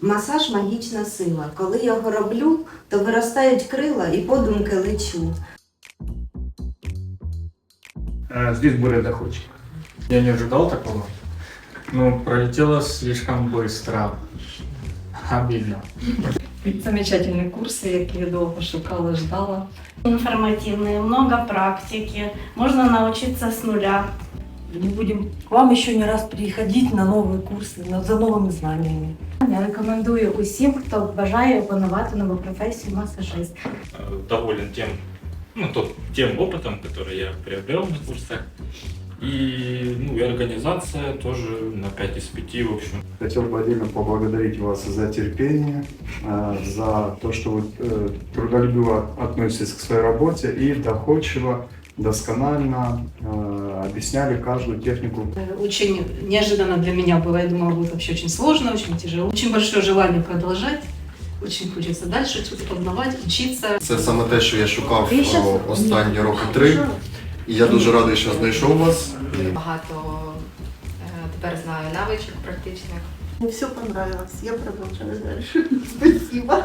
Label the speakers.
Speaker 1: Масаж магічна сила. Коли його роблю, то виростають крила і подумки лечу.
Speaker 2: Э, Здесь более доходчиво.
Speaker 3: Я не ожидал такого. Ну, пролетело слишком быстро. Обидно.
Speaker 4: Замечательні курси, які я довго шукала, ждала.
Speaker 5: информативные, много практики, можно научиться с нуля.
Speaker 6: Мы будем к вам еще не раз приходить на новые курсы, на- за новыми знаниями.
Speaker 7: Я рекомендую усім, хто бажає опанувати нову професію масажист.
Speaker 8: э, доволен тем, ну, тот, тем опытом, который я приобрел на курсах. И, ну, и организация тоже на 5 из 5, в общем.
Speaker 9: Хотел бы отдельно поблагодарить вас за терпение, э, за то, что вы э, трудолюбиво относитесь к своей работе и доходчиво, досконально э, объясняли каждую технику
Speaker 4: Очень неожиданно для меня было. Я думала, будет вообще очень сложно, очень тяжело. Очень большое желание продолжать. Очень хочется дальше что-то познавать, учиться.
Speaker 10: Це саме те, що я шукав о, останні роки три. І я дуже радий, що знайшов вас. І
Speaker 11: Багато е, тепер знаю навичок практичних.
Speaker 5: Мне все понравилось, я продолжаю дальше. Спасибо.